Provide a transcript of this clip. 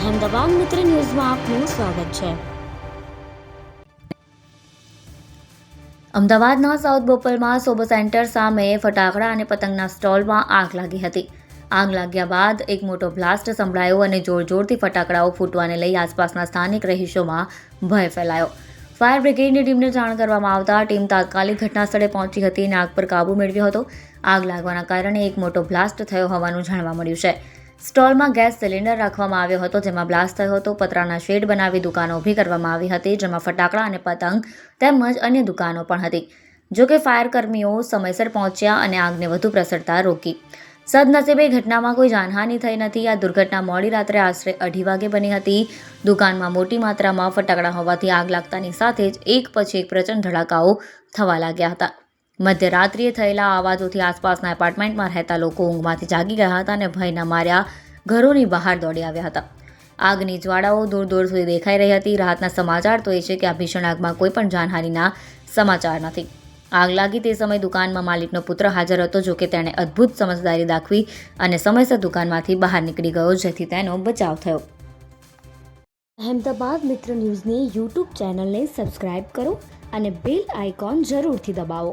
અહેમદાબાદ મિત્ર ન્યૂઝમાં આપનું સ્વાગત છે. અમદાવાદના સાઉથ બોપલમાં સોબો સેન્ટર સામે ફટાકડા અને પતંગના સ્ટોલમાં આગ લાગી હતી. આગ લાગ્યા બાદ એક મોટો બ્લાસ્ટ સંભળાયો અને જોર જોરથી ફટાકડાઓ ફૂટવાને લઈ આસપાસના સ્થાનિક રહીશોમાં ભય ફેલાયો. ફાયર બ્રિગેડની ટીમને જાણ કરવામાં આવતા ટીમ તાત્કાલિક ઘટના સ્થળે પહોંચી હતી અને આગ પર કાબૂ મેળવ્યો હતો. આગ લાગવાના કારણે એક મોટો બ્લાસ્ટ થયો હોવાનું જાણવા મળ્યું છે. સ્ટોલમાં ગેસ સિલિન્ડર રાખવામાં આવ્યો હતો, જેમાં બ્લાસ્ટ થયો હતો. પતરાના શેડ બનાવી દુકાનો ઊભી કરવામાં આવી હતી, જેમાં ફટાકડા અને પતંગ તેમજ અન્ય દુકાનો પણ હતી. જોકે ફાયરકર્મીઓ સમયસર પહોંચ્યા અને આગને વધુ પ્રસરતા રોકી. સદનસીબે ઘટનામાં કોઈ જાનહાનિ થઈ નથી. આ દુર્ઘટના મોડી રાત્રે આશરે અઢી વાગે બની હતી. દુકાનમાં મોટી માત્રામાં ફટાકડા હોવાથી આગ લાગતાની સાથે જ એક પછી એક પ્રચંડ ધડાકાઓ થવા લાગ્યા હતા. મધ્યરાત્રિએ થયેલા અવાજોથી આસપાસના એપાર્ટમેન્ટમાં રહેતા લોકો ઊંઘમાંથી જાગી ગયા હતા અને ભયના માર્યા ઘરોની બહાર દોડી આવ્યા હતા. આગની જ્વાળાઓ દૂર દૂર સુધી દેખાઈ રહી હતી. રાહતના સમાચાર તો એ છે કે આ ભીષણ આગમાં કોઈ પણ જાનહાનિના સમાચાર નથી. આગ લાગી તે સમયે દુકાનમાં માલિકનો પુત્ર હાજર હતો જોકે તેણે અદ્ભુત સમજદારી દાખવી અને સમયસર દુકાનમાંથી બહાર નીકળી ગયો જેથી તેનો બચાવ થયો. અહેમદાબાદ મિત્ર ન્યૂઝની યુટ્યુબ ચેનલને સબસ્ક્રાઇબ કરો અને બેલ આઇકોન જરૂરથી દબાવો.